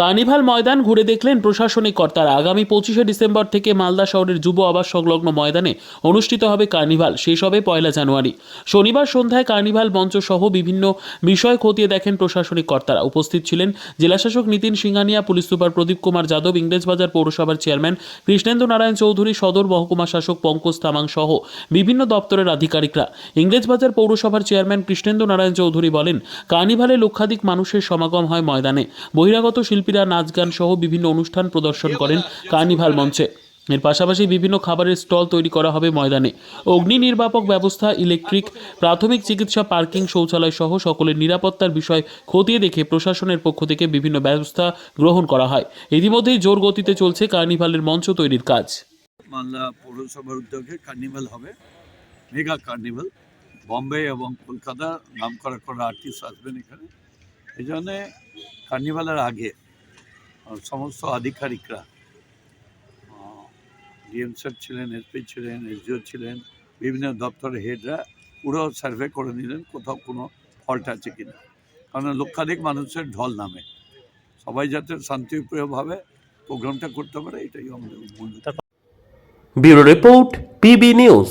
Carnival ময়দান ঘুরে দেখলেন প্রশাসনিক কর্তারা। আগামী পঁচিশে ডিসেম্বর থেকে মালদা শহরের যুব আবাস সংলগ্ন ময়দানে অনুষ্ঠিত হবে কার্নিভাল, শেষ হবে পয়লা জানুয়ারি। শনিবার সন্ধ্যায় কার্নিভাল মঞ্চ সহ বিভিন্ন বিষয় খতিয়ে দেখেন প্রশাসনিক কর্তারা। উপস্থিত ছিলেন জেলাশাসক নীতিন সিংহানিয়া পুলিশ সুপার প্রদীপ কুমার যাদব, ইংরেজবাজার পৌরসভার চেয়ারম্যান কৃষ্ণেন্দু নারায়ণ চৌধুরী, সদর মহকুমা শাসক পঙ্কজ তামাং সহ বিভিন্ন দপ্তরের আধিকারিকরা। ইংরেজবাজার পৌরসভার চেয়ারম্যান কৃষ্ণেন্দু নারায়ণ চৌধুরী বলেন, কার্নিভালে লক্ষাধিক মানুষের সমাগম হয় ময়দানে। বহিরাগত শিল্পীরা নাচ গান সহ বিভিন্ন অনুষ্ঠান প্রদর্শন করেন কার্নিভাল মঞ্চে। এর পাশাপাশি বিভিন্ন খাবারের স্টল তৈরি করা হবে ময়দানে। অগ্নি নির্বাপক ব্যবস্থা, ইলেকট্রিক, প্রাথমিক চিকিৎসা, পার্কিং শৌচালয় সহ সকলের নিরাপত্তার বিষয় খতিয়ে দেখে প্রশাসনের পক্ষ থেকে বিভিন্ন ব্যবস্থা গ্রহণ করা হয়। ইতিমধ্যেই জোর গতিতে চলছে কার্নিভালের মঞ্চ তৈরির কাজ। মালদা পৌরসভার উদ্যোগে কার্নিভাল হবে। Mega carnival. বম্বে এবং কলকাতা নাম করা করা আর্টিস্ট আসবেন এখানে। এই জন্যে কার্নিভালের আগে সমস্ত আধিকারিকরা। ডিএম স্যার ছিলেন এসপি ছিলেন, এসডিও ছিলেন, বিভিন্ন দপ্তরের হেডরা পুরো সার্ভে করে নিলেন কোথাও কোনো ফল্ট আছে কিনা। কারণ লক্ষাধিক মানুষের ঢল নামে। সবাই যাতে শান্তিপ্রিয়ভাবে প্রোগ্রামটা করতে পারে, এটাই আমাদের bureau report, PB news.